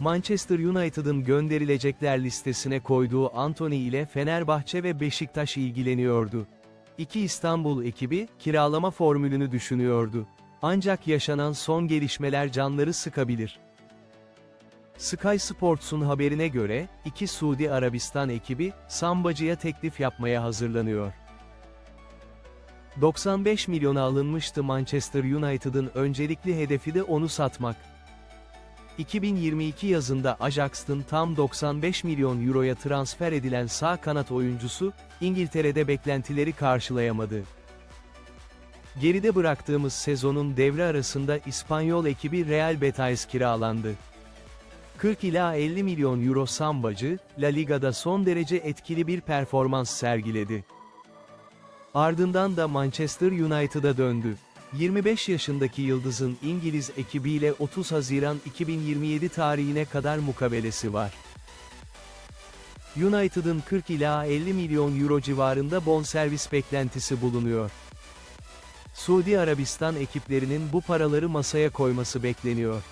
Manchester United'ın gönderilecekler listesine koyduğu Anthony ile Fenerbahçe ve Beşiktaş ilgileniyordu. İki İstanbul ekibi, kiralama formülünü düşünüyordu. Ancak yaşanan son gelişmeler canları sıkabilir. Sky Sports'un haberine göre, iki Suudi Arabistan ekibi, Sambacı'ya teklif yapmaya hazırlanıyor. 95 milyona alınmıştı Manchester United'ın öncelikli hedefi de onu satmak. 2022 yazında Ajax'ın tam 95 milyon euroya transfer edilen sağ kanat oyuncusu, İngiltere'de beklentileri karşılayamadı. Geride bıraktığımız sezonun devre arasında İspanyol ekibi Real Betis kiralandı. 40 ila 50 milyon euro sambacı, La Liga'da son derece etkili bir performans sergiledi. Ardından da Manchester United'a döndü. 25 yaşındaki Yıldız'ın İngiliz ekibiyle 30 Haziran 2027 tarihine kadar mukabelesi var. United'ın 40 ila 50 milyon euro civarında bonservis beklentisi bulunuyor. Suudi Arabistan ekiplerinin bu paraları masaya koyması bekleniyor.